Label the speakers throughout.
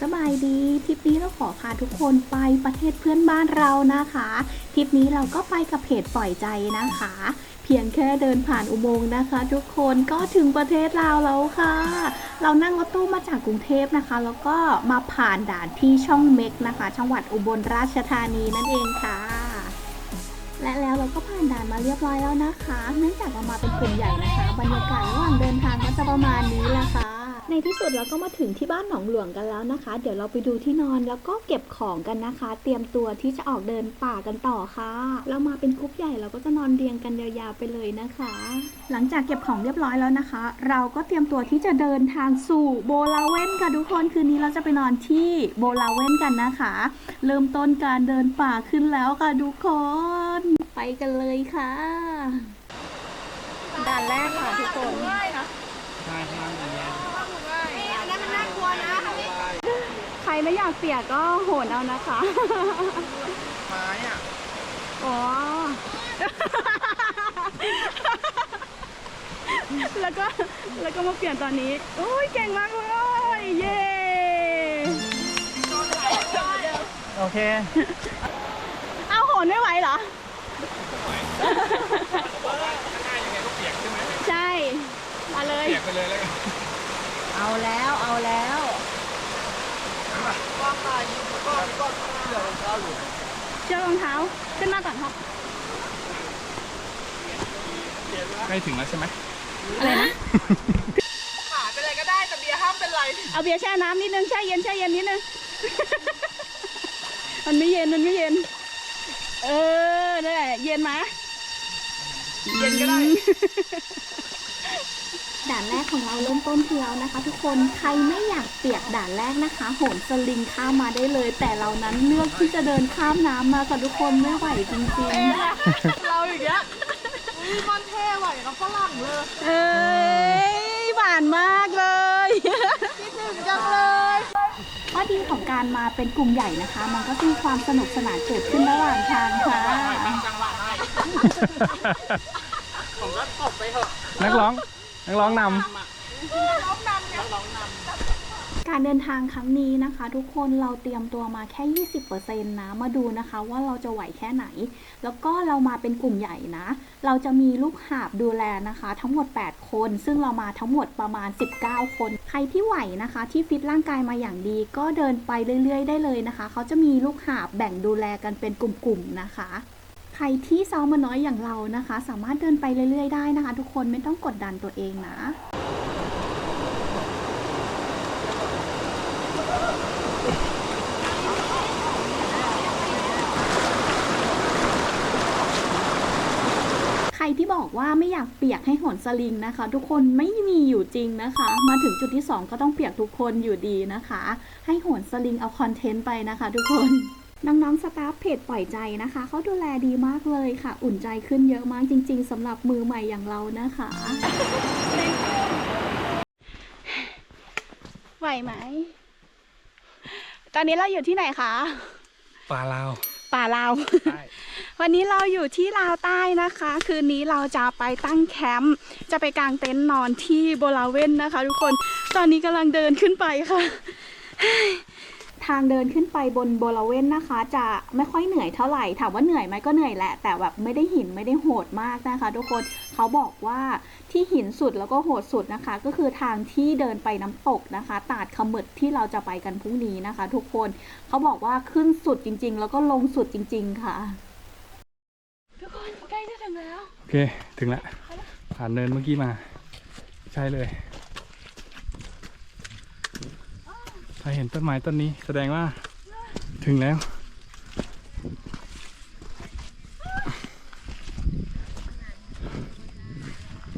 Speaker 1: สบายดีทริปนี้เราขอพาทุกคนไปประเทศเพื่อนบ้านเรานะคะทริปนี้เราก็ไปกับเพจปล่อยใจนะคะ เพียงแค่เดินผ่านอุโมงค์นะคะ ทุกคนก็ถึงประเทศลาวแล้วค่ะ เรานั่งรถตู้มาจากกรุงเทพนะคะ แล้วก็มาผ่านด่านที่ช่องเม็กนะคะจังหวัดอุบลราชธานีนั่นเองค่ะ และแล้วเราก็ผ่านด่านมาเรียบร้อยแล้วนะคะ เนื่องจากเรามาเป็นกลุ่มใหญ่นะคะ บรรยากาศระหว่างเดินทางก็จะประมาณนี้แหละค่ะ ในที่สุดเราก็มาถึงที่บ้านหนองหลวงกันแล้วนะคะ เดี๋ยวเราไปดูที่นอนแล้วก็เก็บของกันนะคะ เตรียมตัวที่จะออกเดินป่ากันต่อค่ะ เรามาเป็นกรุ๊ปใหญ่เราก็จะนอนเรียงกันยาวๆไปเลยนะคะ หลังจากเก็บของเรียบร้อยแล้วนะคะ เราก็เตรียมตัวที่จะเดินทางสู่โบลาเว่นค่ะทุกคนคืนนี้เราจะไปนอนที่โบลาเว่นกันนะคะ เริ่มต้นการเดินป่าขึ้นแล้วค่ะทุกคนไปกันเลยค่ะด่านแรกค่ะทุกคน
Speaker 2: ใช่ข้างล่างอย่างเงี้ย
Speaker 1: ใค ไม่อยากเปียกก็โหนเอานะคะ
Speaker 2: ไม้อะ
Speaker 1: อ๋อ แล้วก็แล้วก็มาเปลี่ยนตอนนี้โอ้ยเก่งมากเลยเย้
Speaker 2: โอเค
Speaker 1: เอาโหนไม่ไหวเหรอใช่ มาเลย
Speaker 2: เปียกไปเลยแล้วกัน
Speaker 3: เอาแล้วเอาแล้ว
Speaker 1: เชือกรองเท้าขึ้นมาก่อนครับ
Speaker 2: ใกล้ถึงแล้วใช่ไหม
Speaker 1: อะไรนะ
Speaker 3: ขาเป็นไรก็ได้แต่เบียร์ห้ามเป็นไร
Speaker 1: เอาเบียร์แช่น้ำนิดนึงแช่เย็นแช่เย็นนิดนึง มันไม่เย็นมันไม่เย็น เออนั่นแหละเย็นไหม
Speaker 3: เย็นก็ได้
Speaker 1: ด่านแรกของเราเริ่มต้นที่แล้วนะคะ ทุกคนใครไม่อยากเปียกด่านแรกนะคะโหนสลิงข้ามมาได้เลย แต่เรานั้นเลือกที่จะเดินข้ามน้ำมาค่ะทุกคนไม่ไหวจริง
Speaker 3: เราอย่างเงี้ยอุ้ยมันเท่ไหวกับฝรั่งเลย
Speaker 1: ๆเอ้ยหวานมากเลย
Speaker 3: คิดถึงจังเลย
Speaker 1: ข้อดีของการมาเป็นกลุ่มใหญ่นะคะ มันก็จะมีความสนุกสนานเกิดขึ้นระหว่างทางค่ะ
Speaker 3: จังหวะได้ผมก็ตบไปเถอะ
Speaker 2: นักร้อง นักร้องน
Speaker 3: ร้องนำเนี่ยร้องนำ
Speaker 1: การเดินทางครั้งนี้นะคะ ทุกคนเราเตรียมตัวมาแค่ 20%นะมาดูนะคะว่าเราจะไหวแค่ไหน แล้วก็เรามาเป็นกลุ่มใหญ่นะ เราจะมีลูกหาบดูแลนะคะ ทั้งหมด 8 คน ซึ่งเรามาทั้งหมดประมาณ 19 คน ใครที่ไหวนะคะ ที่ฟิตร่างกายมาอย่างดี ก็เดินไปเรื่อยๆ ได้เลยนะคะ เขาจะมีลูกหาบแบ่งดูแลกันเป็นกลุ่มๆนะคะ ใครที่ซ้อมมาน้อยอย่างเรานะคะ สามารถเดินไปเรื่อยๆได้นะคะ ทุกคนไม่ต้องกดดันตัวเองนะใครที่บอกว่าไม่อยากเปียกให้โหนสลิงนะคะ ทุกคนไม่มีอยู่จริงนะคะ มาถึงจุดที่ 2 ก็ต้องเปียกทุกคนอยู่ดีนะคะ ให้โหนสลิงเอาคอนเทนต์ไปนะคะ ทุกคน น้องๆสตาฟเพจปล่อยใจนะคะ เขาดูแลดีมากเลยค่ะ อุ่นใจขึ้นเยอะมากจริง ๆสำหรับมือใหม่อย่างเรานะคะ ไหวไหม ตอนนี้เราอยู่ที่ไหนคะำ
Speaker 2: ปลาลาว
Speaker 1: ป่าลาว
Speaker 2: ใช่
Speaker 1: วันนี้เราอยู่ที่ลาวใต้นะคะ คืนนี้เราจะไปตั้งแคมป์จะไปกางเต็นท์นอนที่โบลาเว่นนะคะ ทุกคนตอนนี้กำลังเดินขึ้นไปค่ะ ทางเดินขึ้นไปบนโบลาเว่นนะคะ จะไม่ค่อยเหนื่อยเท่าไหร่ถามว่าเหนื่อยไหมก็เหนื่อยแหละ แต่แบบไม่ได้หินไม่ได้โหดมากนะคะ ทุกคนเขาบอกว่าที่หินสุดแล้วก็โหดสุดนะคะ ก็คือทางที่เดินไปน้ำตกนะคะ ตาดขมึดที่เราจะไปกันพรุ่งนี้นะคะ ทุกคนเขาบอกว่าขึ้นสุดจริง ๆ แล้วก็ลงสุดจริง ๆ ค่ะ ทุกคนใกล้จะถึงแล้ว
Speaker 2: โอเคถึงแล้วผ่านเนินเมื่อกี้มา ใช่เลย ถ้าเห็นต้นไม้ต้นนี้แสดงว่าถึงแล้ว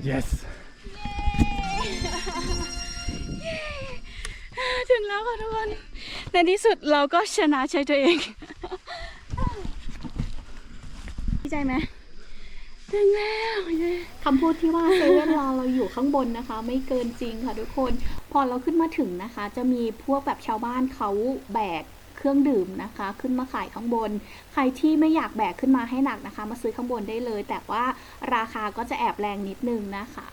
Speaker 2: yes
Speaker 1: ถึงแล้วค่ะทุกคน ในที่สุดเราก็ชนะใจตัวเอง ดีใจไหมถึงแล้วเย้คำพูดที่ว่าเซเว่นรอเราอยู่ข้างบนนะคะ ไม่เกินจริงค่ะทุกคนพ อเราขึ้นมาถึงนะคะ จะมีพวกแบบชาวบ้านเขาแบกเครื่องดื่มนะคะ ขึ้นมาขายข้างบน ใครที่ไม่อยากแบกขึ้นมาให้หนักนะคะ มาซื้อข้างบนได้เลย แต่ว่าราคาก็จะแอบแรงนิดนึงนะคะ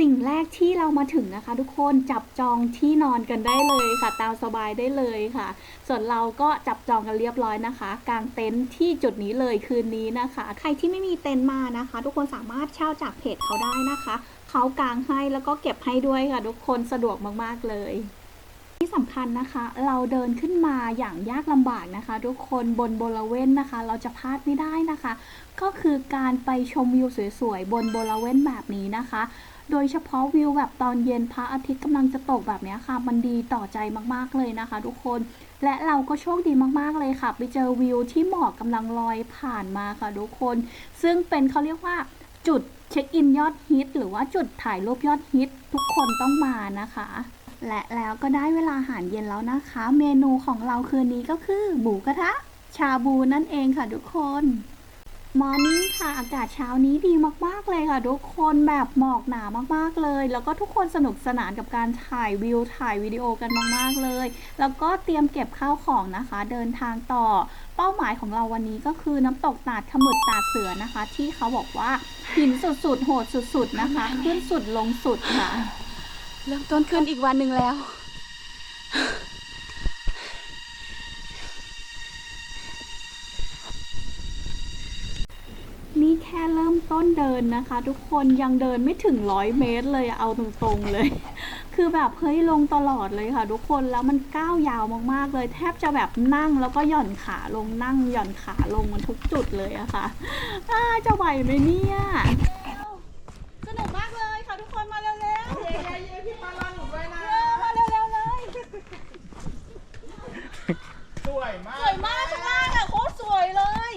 Speaker 1: สิ่งแรกที่เรามาถึงนะคะ ทุกคนจับจองที่นอนกันได้เลยค่ะ ตามสบายได้เลยค่ะ ส่วนเราก็จับจองกันเรียบร้อยนะคะกางเต็นท์ที่จุดนี้เลยคืนนี้นะคะ ใครที่ไม่มีเต็นท์มานะคะ ทุกคนสามารถเช่าจากเพจเขาได้นะคะ เขากางให้แล้วก็เก็บให้ด้วยค่ะ ทุกคนสะดวกมากๆเลย ที่สำคัญนะคะ เราเดินขึ้นมาอย่างยากลำบากนะคะ ทุกคนบนบริเวณนะคะ เราจะพลาดไม่ได้นะคะ ก็คือการไปชมวิวสวยๆบนบริเวณแบบนี้นะคะโดยเฉพาะวิวแบบตอนเย็นพระอาทิตย์กำลังจะตกแบบนี้ค่ะ มันดีต่อใจมากๆเลยนะคะ ทุกคน และเราก็โชคดีมากๆเลยค่ะ ไปเจอวิวที่หมอกกำลังลอยผ่านมาค่ะทุกคน ซึ่งเป็นเขาเรียกว่าจุด เช็คอินยอดฮิต หรือว่าจุดถ่ายรูปยอดฮิต ทุกคนต้องมานะคะ และแล้วก็ได้เวลาอาหารเย็นแล้วนะคะ เมนูของเราคืนนี้ก็คือหมูกระทะ ชาบูนั่นเองค่ะทุกคน มอร์นิ่งค่ะ อากาศเช้านี้ดีมาก ๆ เลยค่ะ ทุกคนแบบหมอกหนามากๆเลย แล้วก็ทุกคนสนุกสนานกับการถ่ายวิวถ่ายวิดีโอกันมาก ๆ เลย แล้วก็เตรียมเก็บข้าวของนะคะ เดินทางต่อ เป้าหมายของเราวันนี้ก็คือน้ำตกตาดขมึดตาดเสือนะคะ ที่เขาบอกว่าหินสุดๆโหดสุดๆนะคะ ขึ้นสุดลงสุดค่ะ
Speaker 3: เริ่มต้นขึ้นอีกวันหนึ่งแล้ว
Speaker 1: นี่แค่เริ่มต้นเดินนะคะ ทุกคนยังเดินไม่ถึงร้อยเมตรเลยเอาตรงๆเลย คือแบบเฮ้ยลงตลอดเลยค่ะ ทุกคนแล้วมันก้าวยาวมากๆเลย แทบจะแบบนั่งแล้วก็หย่อนขาลงนั่งหย่อนขาลงมันทุกจุดเลยอะค่ะจะไหวไหมเนี่ย
Speaker 3: สนุกมากเลยค่ะทุกคนมาเร็วๆเย้เย้เย้พี่ปาลาหนูด้วยนะมาเร็วๆเลย
Speaker 4: สวยมา
Speaker 3: สวยมากข้างล่างอะโคตรสวยเลย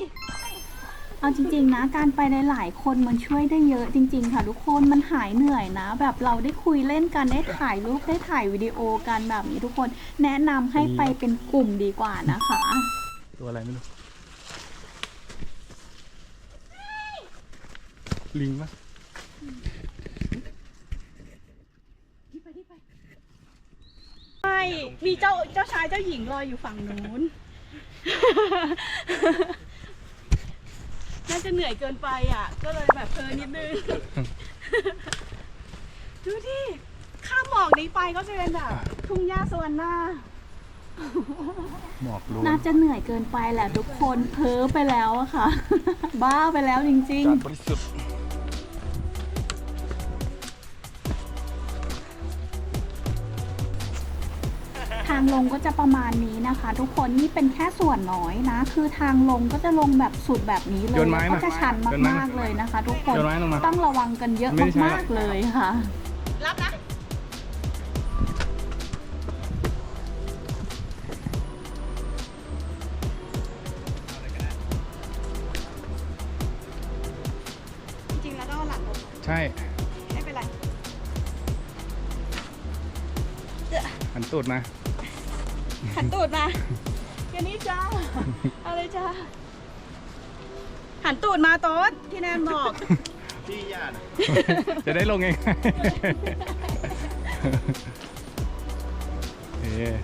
Speaker 1: เอาจริง ๆ นะ การไปหลายๆคนมันช่วยได้เยอะจริง ๆ ค่ะทุกคนมันหายเหนื่อยนะ แบบเราได้คุยเล่นกันได้ถ่ายรูปได้ถ่ายวิดีโอกันแบบนี้ทุกคนแนะนำให้ไปเป็นกลุ่มดีกว่านะคะ
Speaker 2: ตัวอะไรไม่รู้ ลิงปะ
Speaker 3: ใช่มีเจ้าเจ้าชายเจ้าหญิงรอยอยู่ฝั่งนู้น จะเหนื่อยเกินไปอะ ก็เลยแบบเพลินนิดนึง ดูที่ข้ามหมอกนี้ไปก็จะเป็นแบบทุ่งหญ้าสวรรค์หน้า
Speaker 2: หมอกล้วน
Speaker 1: น่าจะเหนื่อยเกินไปแหละทุกคนเพ้อไปแล้วอะค่ะ บ้าไปแล้วจริง
Speaker 2: จากบริสุทธิ์
Speaker 1: ลงก็จะประมาณนี้นะคะ ทุกคนนี่เป็นแค่ส่วนน้อยนะ คือทางลงก็จะลงแบบสุดแบบนี้เลย
Speaker 2: โยนไม้
Speaker 1: แล้วก็
Speaker 2: มา
Speaker 1: จะชัน
Speaker 2: โยนไม้
Speaker 1: มากๆเลยนะคะ ทุกคน
Speaker 2: โยนไม้ลงมา
Speaker 1: ต้องระวังกันเยอะ
Speaker 2: ไม่ได้ใช้
Speaker 1: มากๆเลยค่ะ
Speaker 3: รับนะ จริงๆ แล้วก็เอาหลังลง
Speaker 2: ใช่
Speaker 3: ไม่เป็นไร
Speaker 2: หันตูดมา
Speaker 3: หันตูดมาแค่นี้จ้าอะไรจ้าหันตูดมาโต๊ดที่แนนบอก
Speaker 4: พี่ย่านะ
Speaker 2: จะได้ลงไงเอ๊ะ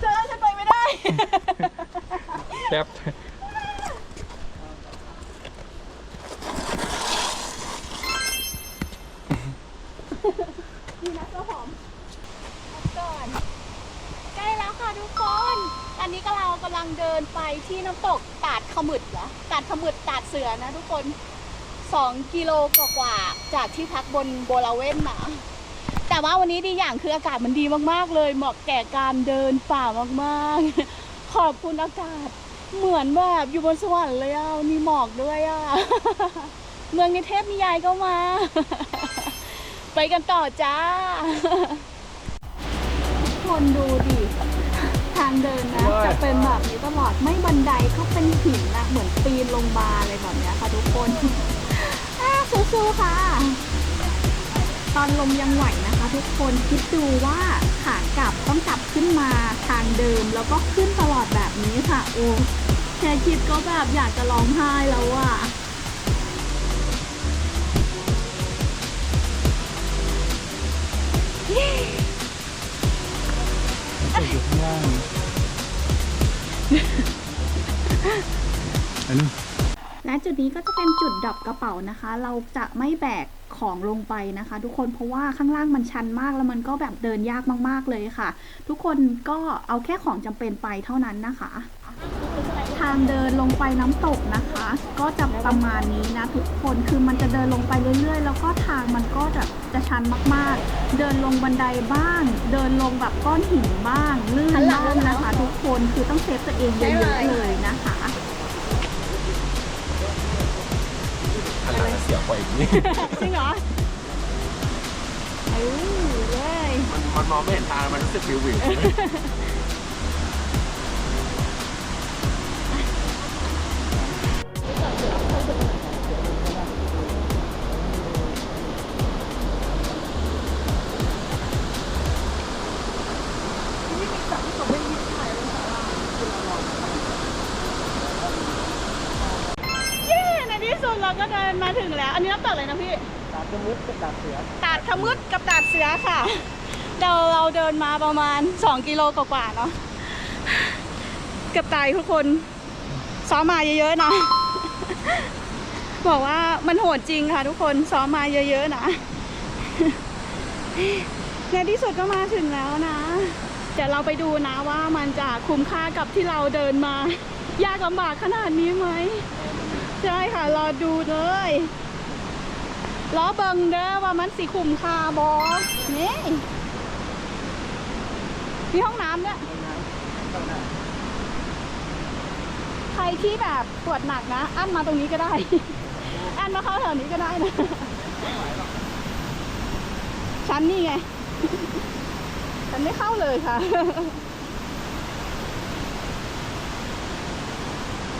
Speaker 3: เจอฉันไปไม่ได้
Speaker 2: แป๊บ
Speaker 3: นี่นะเจ้าหอมก่อน ใกล้แล้วค่ะทุกคน ตอนนี้ก็เรากำลังเดินไปที่น้ำตกตาดขมึดเหรอ ตาดขมึดตาดเสือนะทุกคน 2 กิโลกว่าๆจากที่พักบนโบลาเว่นนะแต่ว่าวันนี้ดีอย่างคืออากาศมันดีมากๆ เลยเหมาะแก่การเดินป่ามากๆ ขอบคุณอากาศเหมือนแบบอยู่บนสวรรค์เลยอะมีหมอกด้วยอะเมืองในเทพนิยายก็มา ไปกันต่อจ้า
Speaker 1: ทุกคนดูดิทางเดินนะ
Speaker 2: ว้าย
Speaker 1: จะเป็นแบบนี้ตลอดไม่บันไดก็เป็นหินนะเหมือนปีนลงมาเลยแบบเนี้ยค่ะทุกคนอ่า สู้ๆค่ะ ตอนลมยังไหวนะคะทุกคนคิดดูว่าขากลับต้องกลับขึ้นมาทางเดิมแล้วก็ขึ้นตลอดแบบนี้ค่ะ โอ้แค่คิดก็แบบอยากจะร้องไห้แล้วอะ
Speaker 2: ตูดอยู่ข้างล่าง และ
Speaker 1: จุดนี้ก็จะเป็นจุดดรอปกระเป๋านะคะ เราจะไม่แบกของลงไปนะคะ ทุกคนเพราะว่าข้างล่างมันชันมากแล้วมันก็แบบเดินยากมากๆเลยค่ะ ทุกคนก็เอาแค่ของจำเป็นไปเท่านั้นนะคะ ทางเดินลงไปน้ำตกนะคะ ก็จะประมาณนี้นะทุกคนคือมันจะเดินลงไปเรื่อย ๆ แล้วก็ทางมันก็จะจะชันมากๆ เดินลงบันไดบ้าง เดินลงแบบก้อนหินบ้างลื่นบ้างนะคะ ทุกคนคือต้องเซฟตัวเองเยอะๆเลยนะคะ
Speaker 4: พลังเสียกว่าอีกนี่
Speaker 3: จริงเหรอเออเลย
Speaker 4: มันมันมองไม่เห็นทางมันรู้สึกวิววิว
Speaker 2: กับตาดเสือ
Speaker 3: ตาดขมึดกับตาดเสือค่ะ เราเราเดินมาประมาณ 2 กิโลกว่าๆเนาะเกือบตายทุกคนซ้อมมาเยอะๆนะบอกว่ามันโหดจริงค่ะ ทุกคนซ้อมมาเยอะๆนะในที่สุดก็มาถึงแล้วนะเดี๋ยวเราไปดูนะว่ามันจะคุ้มค่ากับที่เราเดินมา ยากลำบากขนาดนี้ไหมใช่ค่ะ รอดูเลย ล้อเบิงเด้อว่ามันสีคุ้มคาบอนี่มีห้องน้ำเนี่ยใครที่แบบปวดหนักนะ อั้นมาตรงนี้ก็ได้ อั้นมาเข้าแถวนี้ก็ได้นะฉันนี่ไงฉันไม่เข้าเลยค่ะ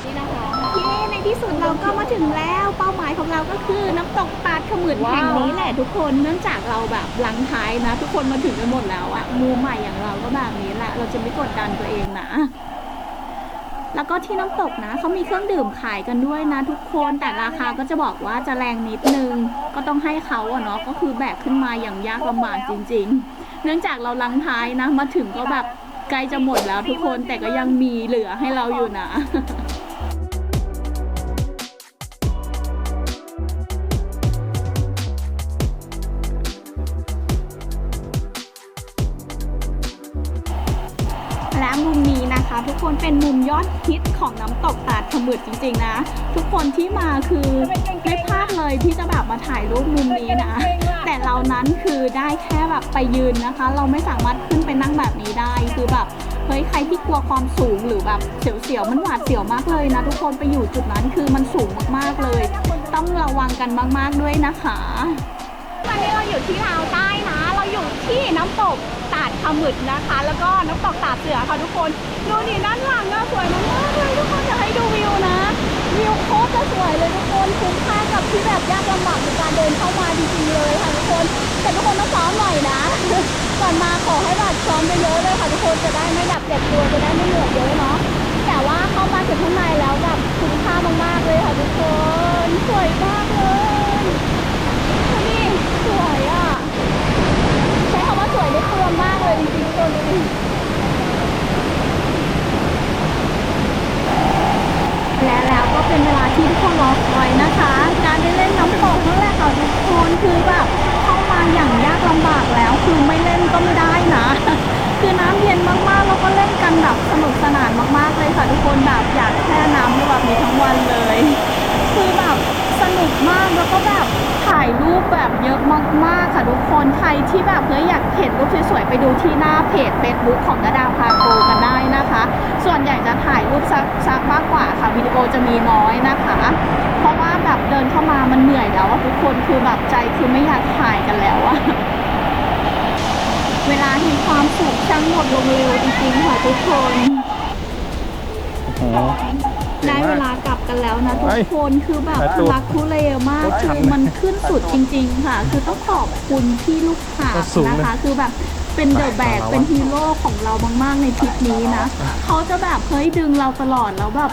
Speaker 3: นี่นะคะ
Speaker 1: เย้ใน ที่สุดเราก็มาถึงแล้วเป้าหมายของเราก็คือน้ำตกตาดขมืน
Speaker 3: ว้าว
Speaker 1: แห่งนี้แหละทุกคนเนื่องจากเราแบบหลังท้ายนะ ทุกคนมาถึงกันหมดแล้วอะมือใหม่อย่างเราก็แบบนี้แหละเราจะไม่กดดันตัวเองนะ แล้วก็ที่น้ำตกนะเขามีเครื่องดื่มขายกันด้วยนะ ทุกคนแต่ราคาก็จะบอกว่าจะแรงนิดนึง ก็ต้องให้เขาอะเนาะก็คือแบกขึ้นมาอย่างยากลำบากจริง ๆ เนื่องจากเราลังท้ายนะ มาถึงก็แบบใกล้จะหมดแล้วทุกคนแต่ก็ยังมีเหลือให้เราอยู่นะและ คะทุกคนเป็นมุมยอดฮิตของน้ำตกตาดขมืดจริงๆนะ ทุกคนที่มาคือไม่พลาดเลยที่จะแบบมาถ่ายรูปมุมนี้นะ แต่เรานั้นคือได้แค่แบบไปยืนนะคะ เราไม่สามารถขึ้นไปนั่งแบบนี้ได้คือแบบเฮ้ยใครที่กลัวความสูงหรือแบบเสียวๆมันหวาดเสียวมากเลยนะ ทุกคนไปอยู่จุดนั้นคือมันสูงมากๆเลย ต้องระวังกันมากๆด้วยนะคะ
Speaker 3: ตอนนี้เราอยู่ที่ลาวใต้นะ เราอยู่ที่น้ำตกตา ดขมึดนะคะ แล้วก็น้ำตกตาดเสือค่ะทุกคนดูนี่ด้านหลังอะสวยมากเลยทุกคนอยากให้ดูวิวนะวิวโคตรจะสวยเลยทุกคนคุ้มค่ากับที่แบบยากลำบากในการเดินเข้ามาจริงๆเลยค่ะทุกคนแต่ทุกคนต้องซ้อมหน่อยนะก่อนมาขอให้แบบซ้อมไปเยอะเลยค่ะทุกคนจะได้ไม่แบบเจ็บตัวจะได้ไม่เหนื่อยเยอะเนาะแต่ว่าเข้ามาถึงข้างในแล้วแบบคุ้มค่ามากๆเลยค่ะทุกคน สวยมากเลยนี่สวยอะ ใช้คำว่าสวยได้เปลืองมากเลยจริงๆตัวนี้
Speaker 1: และแล้วก็เป็นเวลาที่ทุกคนรอคอยนะคะ การได้เล่นน้ำตกนั่นแหละค่ะทุกคนคือแบบเข้ามาอย่างยากลำบากแล้ว คือไม่เล่นก็ไม่ได้นะ คือน้ำเย็นมากๆแล้วก็เล่นกันแบบสนุกสนานมากๆเลย ค่ะทุกคนแบบอยากแช่น้ำในแบบนี้ทั้งวันเลย คือแบบสนุกมากแล้วก็แบบถ่ายรูปแบบเยอะมากๆค่ะทุกคนใครที่แบบเฮ้ยอยากเห็นรูปสวยๆไปดูที่หน้าเพจ Facebook ของนาดาพาโกกันได้นะคะ ส่วนใหญ่จะถ่ายรูปซักซักมากกว่าค่ะวิดีโอจะมีน้อยนะคะ เพราะว่าแบบเดินเข้ามามันเหนื่อยแล้วทุกคนคือแบบใจคือไม่อยากถ่ายกันแล้วอะเวลาแห่งความสุขช่างหมดลงเร็วจริงๆค่ะทุกคน
Speaker 2: โอ้โห
Speaker 1: ได้เวลากลับกันแล้วนะทุ
Speaker 2: เฮ้
Speaker 1: ก
Speaker 2: ย
Speaker 1: คนคือแบบ
Speaker 2: แต่ตัว
Speaker 1: รักทุเลมาก
Speaker 2: โคตรชั
Speaker 1: คื
Speaker 2: น
Speaker 1: อ
Speaker 2: เลย
Speaker 1: มันขึ้นสุดจริง ๆ ค่ะ คือต้องขอบคุณพี่ลูกหาบ
Speaker 2: โคตรสูง
Speaker 1: นะ
Speaker 2: เลย
Speaker 1: คะ คือแบบเป็นเดอะแบก
Speaker 2: ไปต่อแล้ว
Speaker 1: เป็นฮีโร่ของเรามากๆในทริปนี้นะเขาจะแบบเฮ้ยดึงเราตลอดแล้วแบบ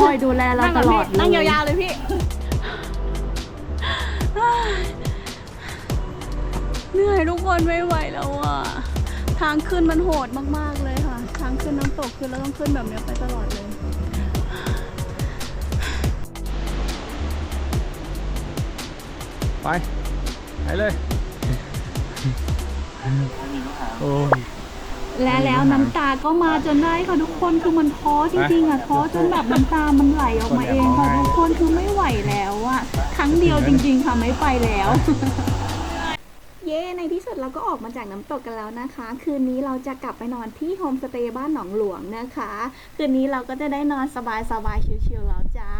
Speaker 1: คอยดูแลเราตลอดเล
Speaker 3: นั่งยาวๆเลยพี่ เหนื่อยทุกคนไม่ไหวแล้วอะ ทางขึ้นมันโหดมากๆเลยค่ะทางขึ้นน้ำตกคือเราต้องขึ้นแบบเนี้ยไปตลอดเลย
Speaker 2: ไป ไปเลย โอ้ย
Speaker 1: และแล้วน้ำตาก็มาจนได้ค่ะทุกคนคือมันท้อจริงๆอะท้อจนแบบน้ำตามันไหลออกมาเองค่ะทุกคนคือไม่ไหวแล้วอะครั้งเดียวจริง ๆ ค่ะไม่ไปแล้ว เย้ ในที่สุดเราก็ออกมาจากน้ำตกกันแล้วนะคะ คืนนี้เราจะกลับไปนอนที่โฮมสเตย์บ้านหนองหลวงนะคะ คืนนี้เราก็จะได้นอนสบายๆชิลๆแล้วจ้า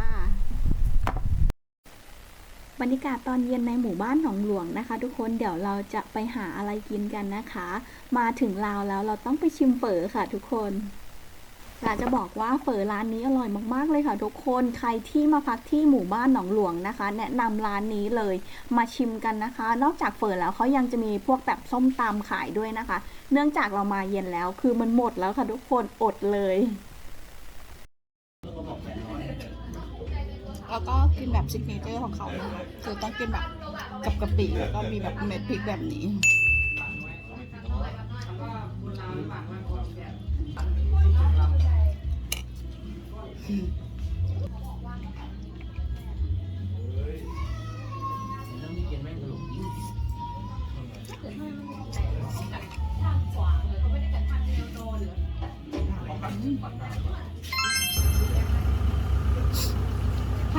Speaker 1: บรรยากาศตอนเย็นในหมู่บ้านหนองหลวงนะคะ ทุกคนเดี๋ยวเราจะไปหาอะไรกินกันนะคะ มาถึงลาวแล้วเราต้องไปชิมเฝอค่ะทุกคน อยากจะบอกว่าเฝอร้านนี้อร่อยมาก ๆ เลยค่ะทุกคนใครที่มาพักที่หมู่บ้านหนองหลวงนะคะ แนะนำร้านนี้เลยมาชิมกันนะคะ นอกจากเฝอแล้วเขายังจะมีพวกแบบส้มตำขายด้วยนะคะ เนื่องจากเรามาเย็นแล้วคือมันหมดแล้วค่ะทุกคนอดเลย
Speaker 3: แล้วก็กินแบบซิกเนเจอร์ของเขานะคะคือต้องกินแบบกับกะปิแล้วก็มีแบบเม็ดพริกแบบนี้ ห้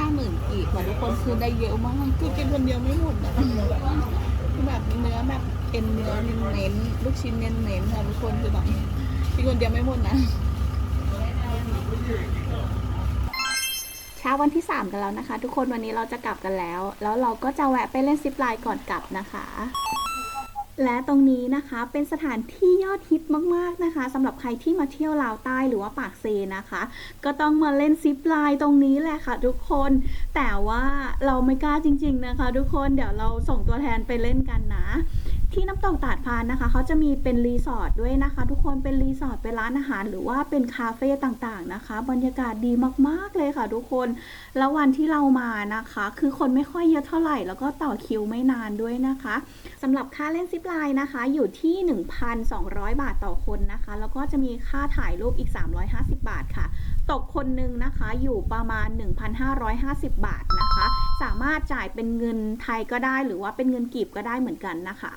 Speaker 3: าหมื่นกีบค่ะทุกคนคือได้เยอะมากคือกินคนเดียวไม่หมดนะคือแบบเนื้อแบบเอ็นเนื้อเน้นๆลูกชิ้นเน้นๆค่ะทุกคนคือแบบกินคนเดียวไม่หมดนะ
Speaker 1: ช้าวันที่ 3 กันแล้วนะคะ ทุกคนวันนี้เราจะกลับกันแล้ว แล้วเราก็จะแวะไปเล่นซิปไลน์ก่อนกลับนะคะ และตรงนี้นะคะเป็นสถานที่ยอดฮิตมากๆนะคะสำหรับใครที่มาเที่ยวลาวใต้หรือว่าปากเซนะคะ ก็ต้องมาเล่นซิปไลน์ตรงนี้แหละค่ะ ทุกคน แต่ว่าเราไม่กล้าจริง ๆนะคะ ทุกคนเดี๋ยวเราส่งตัวแทนไปเล่นกันนะ ที่น้ำตกตาดพานนะคะเขาจะมีเป็นรีสอร์ทด้วยนะคะ ทุกคนเป็นรีสอร์ทเป็นร้านอาหาร หรือว่าเป็นคาเฟ่ต่างๆนะคะ บรรยากาศดีมากๆเลยค่ะ ทุกคนแล้ววันที่เรามานะคะ คือคนไม่ค่อยเยอะเท่าไหร่ แล้วก็ต่อคิวไม่นานด้วยนะคะสำหรับค่าเล่นซิปไลน์นะคะ อยู่ที่ 1,200 บาทต่อคนนะคะ แล้วก็จะมีค่าถ่ายรูปอีก 350 บาทค่ะ ตกคนหนึ่งนะคะอยู่ประมาณ 1,550 บาทนะคะ สามารถจ่ายเป็นเงินไทยก็ได้ หรือว่าเป็นเงินกีบก็ได้เหมือนกันนะคะ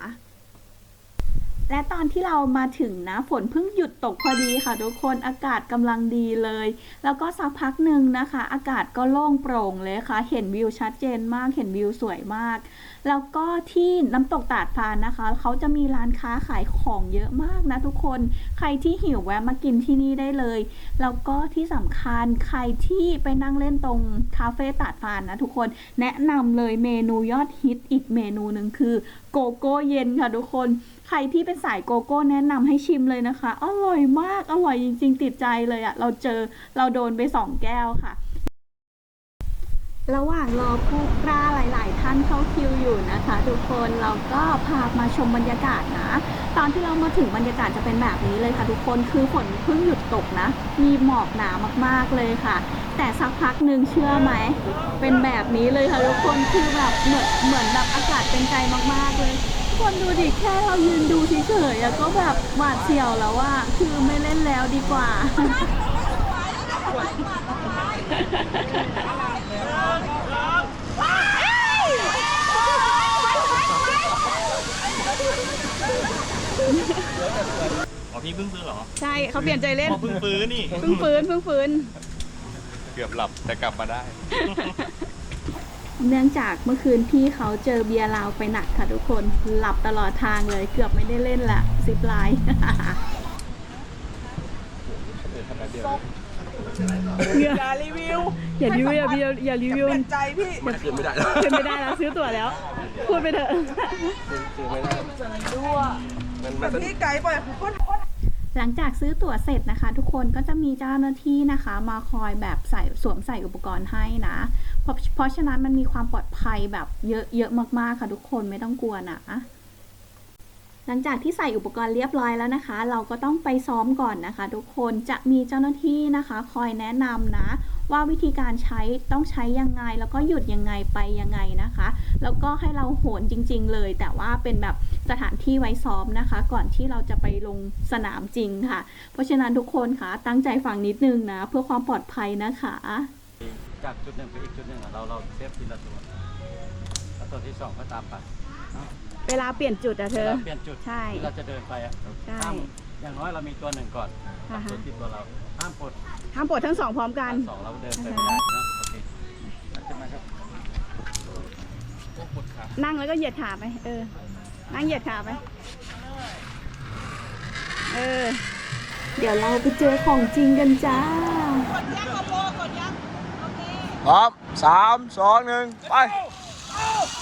Speaker 1: และตอนที่เรามาถึงนะฝนเพิ่งหยุดตกพอดีค่ะทุกคนอากาศกำลังดีเลย แล้วก็สักพักหนึ่งนะคะ อากาศก็โล่งโปร่งเลยค่ะ เห็นวิวชัดเจนมากเห็นวิวสวยมาก แล้วก็ที่น้ำตกตาดพานนะคะเขาจะมีร้านค้าขายของเยอะมากนะทุกคนใครที่หิวแวะมากินที่นี่ได้เลย แล้วก็ที่สำคัญใครที่ไปนั่งเล่นตรงคาเฟ่ตาดพานนะทุกคนแนะนำเลยเมนูยอดฮิตอีกเมนูหนึ่งคือโกโก้เย็นค่ะทุกคน รที่เป็นสายโกโก้แนะนำให้ชิมเลยนะคะ อร่อยมาก อร่อยจริง ๆ ติดใจเลยอะเราเจอเราโดนไปสองแก้วค่ะ ระหว่างรอผู้กล้าหลาย ๆ ท่านเข้าคิวอยู่นะคะ ทุกคนเราก็พามาชมบรรยากาศนะ ตอนที่เรามาถึงบรรยากาศจะเป็นแบบนี้เลยค่ะ ทุกคนคือฝนเพิ่งหยุดตกนะ มีหมอกหนามากๆเลยค่ะ แต่สักพักหนึ่งเชื่อไหมเป็นแบบนี้เลยค่ะทุกคนคือแบบเหมือนเหมือนแบบอากาศเป็นใจมากๆเลย คนดูดิแค่เรายืนดูเฉยๆอะก็แบบหวาดเสียวแล้วว่าคือไม่เล่นแล้วดีกว่า
Speaker 5: อ๋อพี่เพิ่งฟื้นเหรอ
Speaker 3: ใช่เขาเปลี่ยนใจเล่น
Speaker 5: อ๋อเพิ่งฟื้นนี่
Speaker 3: เพิ่งฟื้นเพิ่งฟื้น
Speaker 4: เกือบหลับแต่กลับมาได้
Speaker 1: เนื่องจากเมื่อคืนพี่เขาเจอเบียร์ลาวไปหนักค่ะทุกคนหลับตลอดทางเลยเกือบไม่ได้เล่นละซิปไลน์
Speaker 6: อย่ารีวิว
Speaker 3: อย่ารีวิวอย่ารีวิวอย่ารีวิว
Speaker 6: เปลี่ยนใจพี่
Speaker 4: มันคืนไม่ได้แล้ว
Speaker 3: เป็นไม่ได้แล้วซื้อตั๋วแล้ว พูดไปเถอะ
Speaker 4: คืนไม่ได้
Speaker 6: รั่ว
Speaker 4: มัน
Speaker 6: แต่
Speaker 4: มัน
Speaker 6: พี่ไกด์ปล่อยผมก็
Speaker 1: หลังจากซื้อตั๋วเสร็จนะคะ ทุกคนก็จะมีเจ้าหน้าที่นะคะ มาคอยแบบใส่สวมใส่อุปกรณ์ให้นะเพราะเพราะฉะนั้นมันมีความปลอดภัยแบบเยอะเยอะมากๆค่ะทุกคนไม่ต้องกลัวนะหลังจากที่ใส่อุปกรณ์เรียบร้อยแล้วนะคะ เราก็ต้องไปซ้อมก่อนนะคะ ทุกคนจะมีเจ้าหน้าที่นะคะ คอยแนะนำนะ ว่าวิธีการใช้ต้องใช้ยังไง แล้วก็หยุดยังไงไปยังไงนะคะ แล้วก็ให้เราโหนจริง ๆ เลย แต่ว่าเป็นแบบสถานที่ไว้ซ้อมนะคะ ก่อนที่เราจะไปลงสนามจริงค่ะ เพราะฉะนั้นทุกคนค่ะตั้งใจฟังนิดนึงนะ เพื่อความปลอดภัยนะคะ
Speaker 5: จากจุดหนึ่งไปอีกจุดหนึ่งอะเราเราเซฟทีละตัวแล้ว
Speaker 7: ตัวที่สองก็ตามไป
Speaker 3: เวลาเปลี่ยนจุดอะเธอ
Speaker 7: เราเปลี่ยนจุด
Speaker 3: ใช่
Speaker 7: ที่เราจะเดินไปอะ
Speaker 3: ใช่
Speaker 7: ห้ามอย่างน้อยเรามีตัวหนึ่งก่อน
Speaker 3: อ่าฮะ
Speaker 7: ตัวที่ตัวเรา ห้ามปลด
Speaker 3: ห้ามปลดทั้งสองพร้อมกัน
Speaker 7: สองเราเดินไปไม่ได้เนอะโอเคขึ้นมาครับ
Speaker 3: นั่งแล้วก็เหยียดขาไป เออ นั่งเหยียดขาไป เออ
Speaker 1: เดี๋ยวเราไปเจอของจริงกันจ้า
Speaker 4: พร้อมสามสองหนึ่งไป
Speaker 1: เ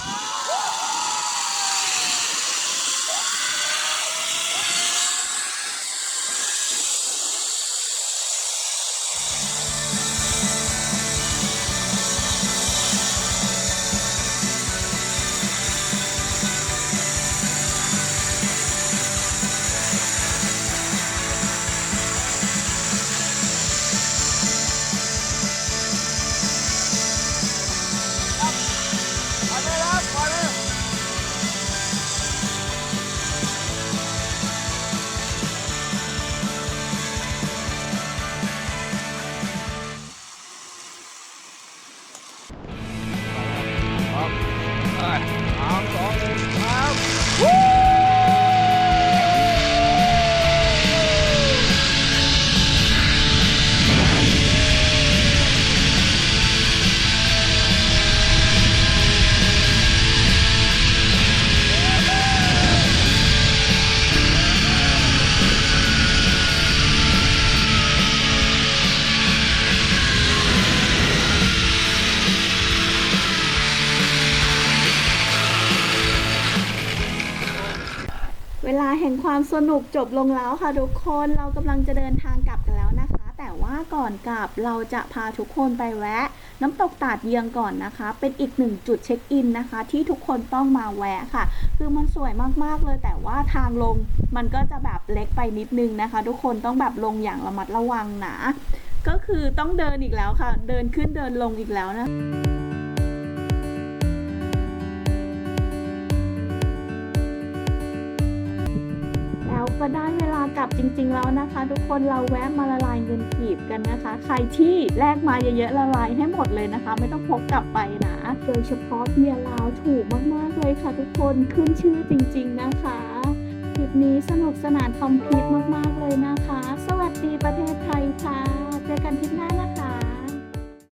Speaker 1: สนุกจบลงแล้วค่ะทุกคนเรากำลังจะเดินทางกลับกันแล้วนะคะ แต่ว่าก่อนกลับเราจะพาทุกคนไปแวะ น้ำตกตาดเยียงก่อนนะคะ เป็นอีกหนึ่งจุดเช็คอินนะคะ ที่ทุกคนต้องมาแวะค่ะ คือมันสวยมากๆเลย แต่ว่าทางลงมันก็จะแบบเล็กไปนิดนึงนะคะ ทุกคนต้องแบบลงอย่างระมัดระวังนะก็คือต้องเดินอีกแล้วค่ะ เดินขึ้นเดินลงอีกแล้วนะ ก็ได้เวลากลับจริง ๆ แล้วนะคะ ทุกคนเราแวะมาละลายเงินกีบกันนะคะ ใครที่แลกมาเยอะๆละลายให้หมดเลยนะคะ ไม่ต้องพกกลับไปนะโดยเฉพาะเบียร์ลาวถูกมากๆเลยค่ะ ทุกคนขึ้นชื่อจริง ๆ นะคะคลิปนี้สนุกสนานคอมพลีทมากๆเลยนะคะ สวัสดีประเทศไทยค่ะ เจอกันคลิปหน้านะคะ